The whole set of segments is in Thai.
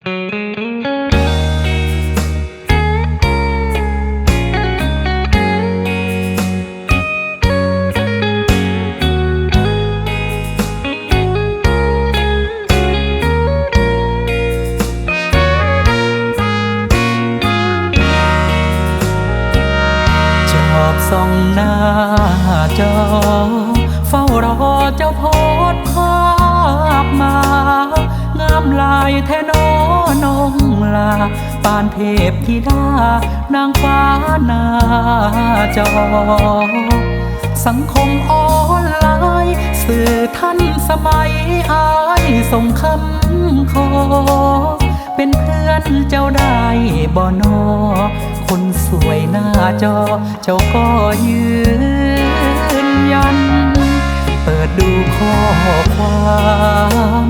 ชอบส่องหน้าจอ เฝ้ารอเจ้าโพสต์ภาพมา งามลายแทนอ น้องลา ปานเทพธิดา นางฟ้านาจอ สังคมออนไลน์สื่อท่านสมัยอายส่งคำขอ เป็นเพื่อนเจ้าได้บ่นอ คนสวยหน้าจอ เจ้าก็ยืนยัน เปิดดูข้อความ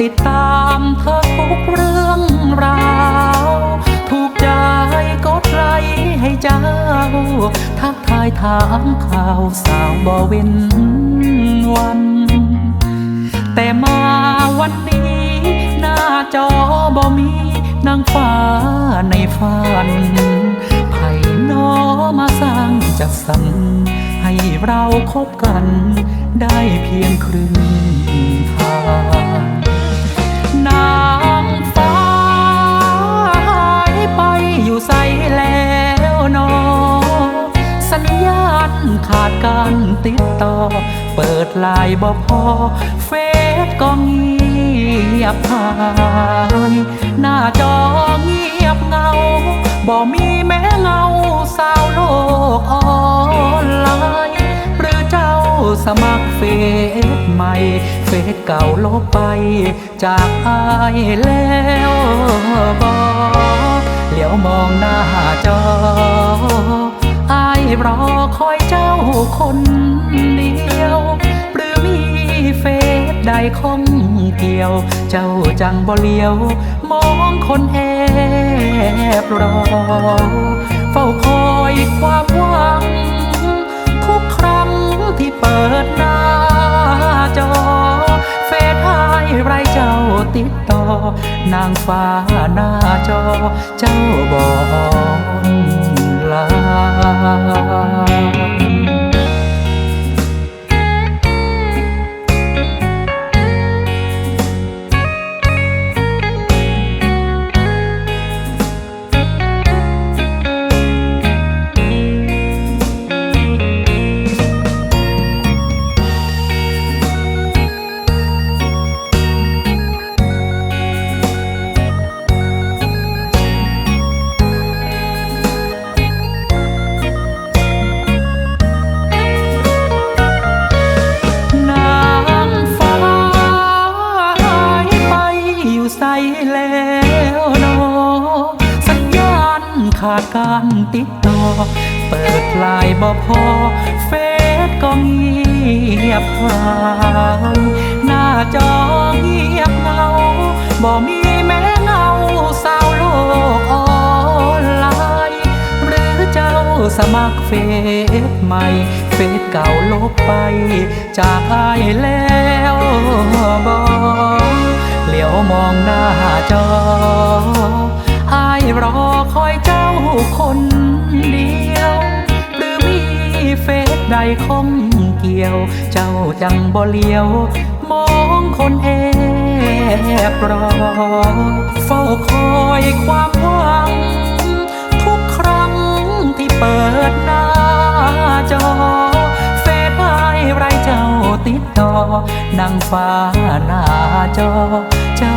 ติดตาม ทักทายถามข่าวสาวบ่เว้นวัน แต่มาวันนี้ หน้าจอบ่มีนางฟ้าในฝันไผ่นอมาสร้างจัดสรรให้เราคบกัน ได้เพียงครึ่งทาง ขาดการติดต่อ เปิดไลน์บ่พอ เฟซก็เงียบหายหน้าจอเงียบเงา บ่มีแม้เงาสาวโลกออนไลน์หรือเจ้าสมัครเฟซใหม่ เฟซเก่าลบไป จากอายแล้วบอกเหลียวมองหน้าจอ คนเดียว หรือมีเฟซใดข้องเกี่ยว เจ้าจังบ่เลียว มองคนแอบรอ เฝ้าคอยความหวัง ทุกครั้งที่เปิดหน้าจอ เฟซหายไรเจ้าติดต่อ นางฟ้าหน้าจอ เจ้าบอกลา ขาดการติดต่อ เปิดไลน์บ่พอ เฟซก็เงียบหายหน้าจอเงียบเงา บ่มีแม้เงาสาวโลกออนไลน์หรือเจ้าสมัครเฟซใหม่ เฟซเก่าลบไป จากอายแล้วบอกเหลียวมองหน้าจอ คนเดียว หรือมีเฟซใดข้องเกี่ยว เจ้าจังบ่เลียว มองคนแอบรอ เฝ้าคอยความหวัง ทุกครั้งที่เปิดหน้าจอ เฟซไายไรเจ้าติดต่อนางฟ้าหน้าจอ เจ้า